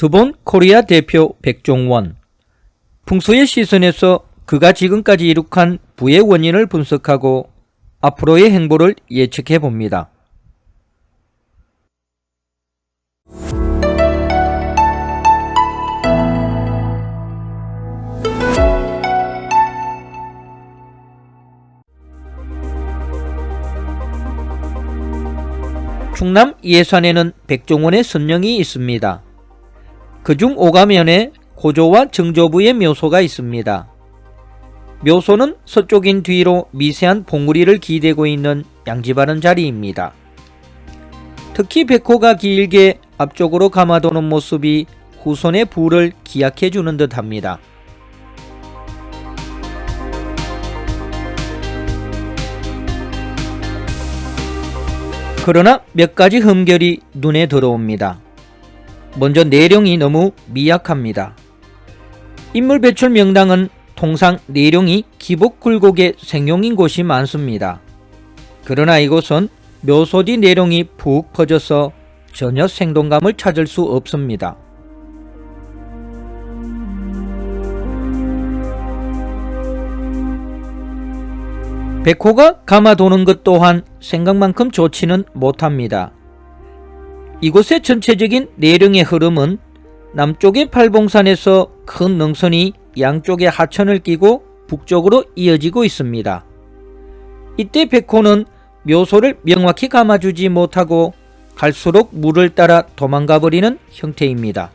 드본 코리아 대표 백종원. 풍수의 시선에서 그가 지금까지 이룩한 부의 원인을 분석하고 앞으로의 행보를 예측해 봅니다. 충남 예산에는 백종원의 선령이 있습니다. 그중 오가면에 고조와 정조부의 묘소가 있습니다. 묘소는 서쪽인 뒤로 미세한 봉우리를 기대고 있는 양지바른 자리입니다. 특히 백호가 길게 앞쪽으로 감아도는 모습이 후손의 부를 기약해 주는 듯 합니다. 그러나 몇 가지 흠결이 눈에 들어옵니다. 먼저 내령이 너무 미약합니다. 인물 배출 명당은 통상 내령이 기복 굴곡의 생용인 곳이 많습니다. 그러나 이곳은 묘소 뒤 내령이 푹 퍼져서 전혀 생동감을 찾을 수 없습니다. 백호가 감아도는 것 또한 생각만큼 좋지는 못합니다. 이곳의 전체적인 내령의 흐름은 남쪽의 팔봉산에서 큰 능선이 양쪽의 하천을 끼고 북쪽으로 이어지고 있습니다. 이때 백호는 묘소를 명확히 감아주지 못하고 갈수록 물을 따라 도망가 버리는 형태입니다.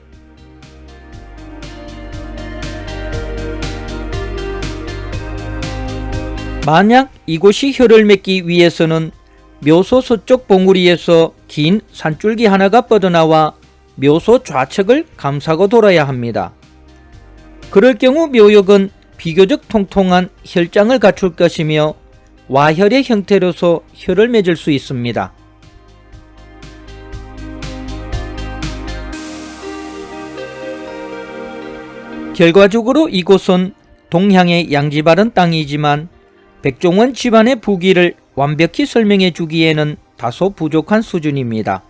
만약 이곳이 혀를 맺기 위해서는 묘소 서쪽 봉우리에서 긴 산줄기 하나가 뻗어나와 묘소 좌측을 감싸고 돌아야 합니다. 그럴 경우 묘역은 비교적 통통한 혈장을 갖출 것이며 와혈의 형태로서 혀를 맺을 수 있습니다. 결과적으로 이곳은 동향의 양지바른 땅이지만 백종원 집안의 부기를 완벽히 설명해 주기에는 다소 부족한 수준입니다.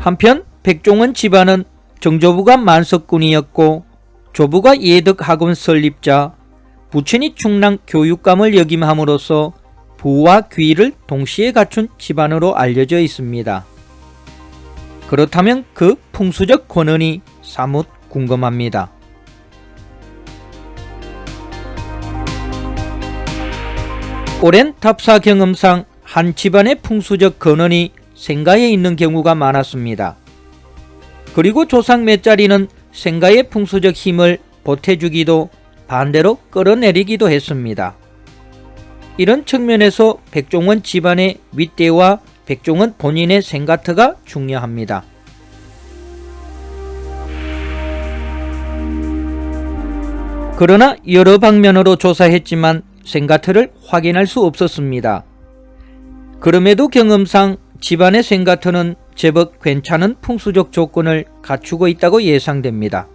한편 백종원 집안은 정조부가 만석군이었고 조부가 예덕학원 설립자 부친이 충남 교육감을 역임함으로써 부와 귀를 동시에 갖춘 집안으로 알려져 있습니다. 그렇다면 그 풍수적 권한이 사뭇 궁금합니다. 오랜 답사 경험상 한 집안의 풍수적 근원이 생가에 있는 경우가 많았습니다. 그리고 조상 몇 자리는 생가의 풍수적 힘을 보태주기도 반대로 끌어내리기도 했습니다. 이런 측면에서 백종원 집안의 윗대와 백종원 본인의 생가트가 중요합니다. 그러나 여러 방면으로 조사했지만 생가트를 확인할 수 없었습니다. 그럼에도 경험상 집안의 생가트는 제법 괜찮은 풍수적 조건을 갖추고 있다고 예상됩니다.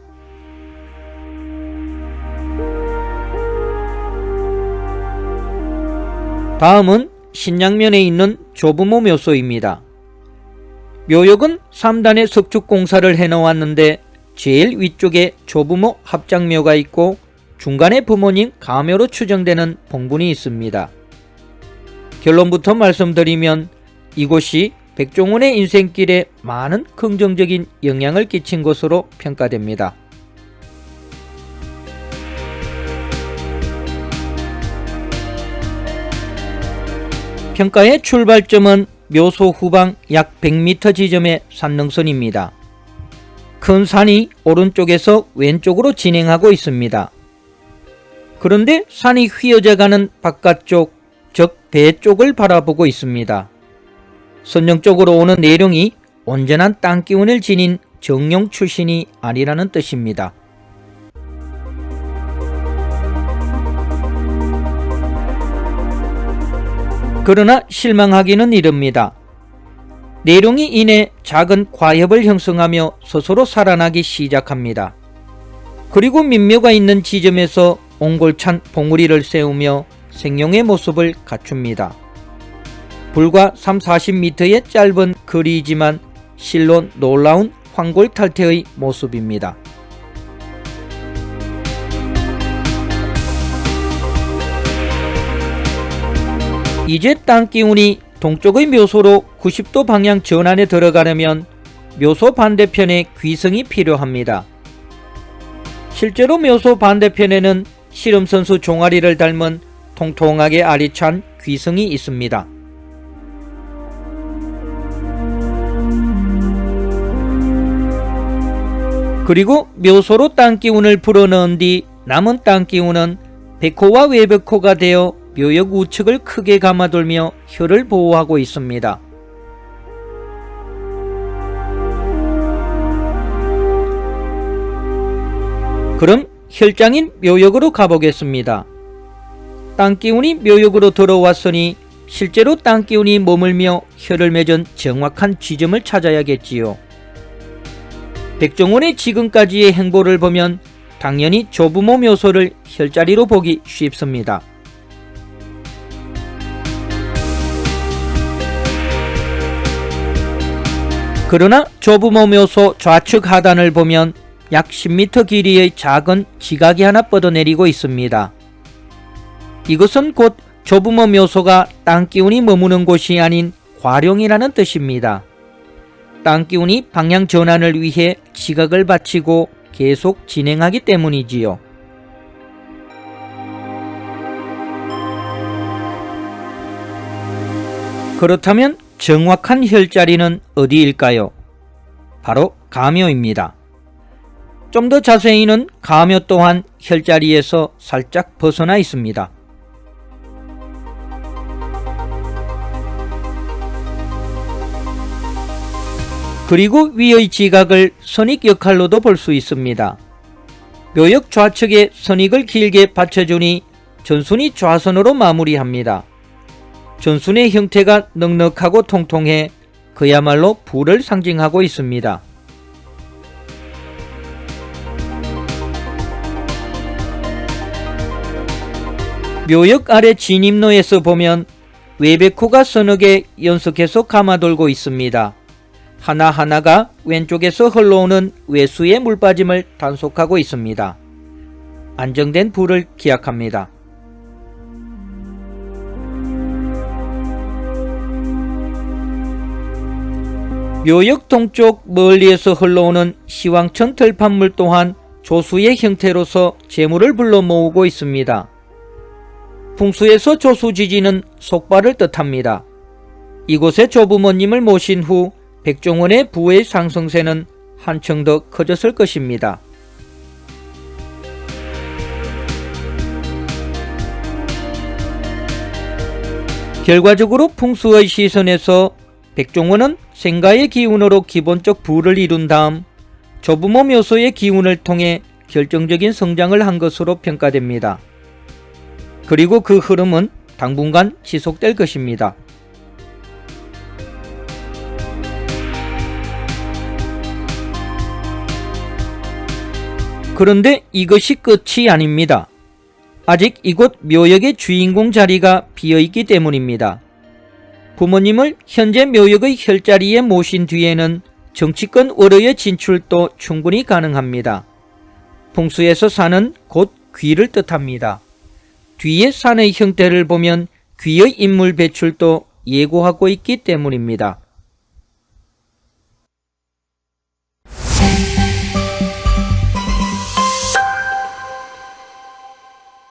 다음은 신양면에 있는 조부모 묘소입니다. 묘역은 3단의 석축 공사를 해놓았는데 제일 위쪽에 조부모 합장묘가 있고 중간에 부모님 가묘로 추정되는 봉분이 있습니다. 결론부터 말씀드리면 이곳이 백종원의 인생길에 많은 긍정적인 영향을 끼친 것으로 평가됩니다. 평가의 출발점은 묘소 후방 약 100m 지점의 산능선입니다. 큰 산이 오른쪽에서 왼쪽으로 진행하고 있습니다. 그런데 산이 휘어져 가는 바깥쪽, 즉 배 쪽을 바라보고 있습니다. 선정적으로 오는 내용이 온전한 땅 기운을 지닌 정령 출신이 아니라는 뜻입니다. 그러나 실망하기는 이릅니다. 내룡이 인해 작은 과협을 형성하며 스스로 살아나기 시작합니다. 그리고 민묘가 있는 지점에서 옹골찬 봉우리를 세우며 생룡의 모습을 갖춥니다. 불과 3, 40m의 짧은 거리이지만 실로 놀라운 황골 탈퇴의 모습입니다. 이제 땅 기운이 동쪽의 묘소로 90도 방향 전환에 들어가려면 묘소 반대편에 귀성이 필요합니다. 실제로 묘소 반대편에는 씨름선수 종아리를 닮은 통통하게 알이 찬 귀성이 있습니다. 그리고 묘소로 땅기운을 불어넣은 뒤 남은 땅기운은 백호와 외백호가 되어 묘역 우측을 크게 감아돌며 혀를 보호하고 있습니다. 그럼 혈장인 묘역으로 가보겠습니다. 땅기운이 묘역으로 들어왔으니 실제로 땅기운이 머물며 혀를 맺은 정확한 지점을 찾아야겠지요. 백종원의 지금까지의 행보를 보면 당연히 조부모 묘소를 혈자리로 보기 쉽습니다. 그러나 조부모 묘소 좌측 하단을 보면 약 10m 길이의 작은 지각이 하나 뻗어내리고 있습니다. 이것은 곧 조부모 묘소가 땅기운이 머무는 곳이 아닌 과룡이라는 뜻입니다. 땅기운이 방향 전환을 위해 지각을 바치고 계속 진행하기 때문이지요. 그렇다면 정확한 혈자리는 어디일까요? 바로 가묘입니다. 좀 더 자세히는 가묘 또한 혈자리에서 살짝 벗어나 있습니다. 그리고 위의 지각을 선익 역할로도 볼 수 있습니다. 묘역 좌측에 선익을 길게 받쳐주니 전순이 좌선으로 마무리합니다. 전순의 형태가 넉넉하고 통통해 그야말로 부를 상징하고 있습니다. 묘역 아래 진입로에서 보면 외백호가 서너 개 연속해서 감아돌고 있습니다. 하나하나가 왼쪽에서 흘러오는 외수의 물빠짐을 단속하고 있습니다. 안정된 불을 기약합니다. 묘역 동쪽 멀리에서 흘러오는 시왕천 들판물 또한 조수의 형태로서 재물을 불러 모으고 있습니다. 풍수에서 조수지지는 속발을 뜻합니다. 이곳에 조부모님을 모신 후 백종원의 부의 상승세는 한층 더 커졌을 것입니다. 결과적으로 풍수의 시선에서 백종원은 생가의 기운으로 기본적 부를 이룬 다음 조부모 묘소의 기운을 통해 결정적인 성장을 한 것으로 평가됩니다. 그리고 그 흐름은 당분간 지속될 것입니다. 그런데 이것이 끝이 아닙니다. 아직 이곳 묘역의 주인공 자리가 비어있기 때문입니다. 부모님을 현재 묘역의 혈자리에 모신 뒤에는 정치권 월의 진출도 충분히 가능합니다. 풍수에서 사는 곧 귀를 뜻합니다. 뒤에 산의 형태를 보면 귀의 인물 배출도 예고하고 있기 때문입니다.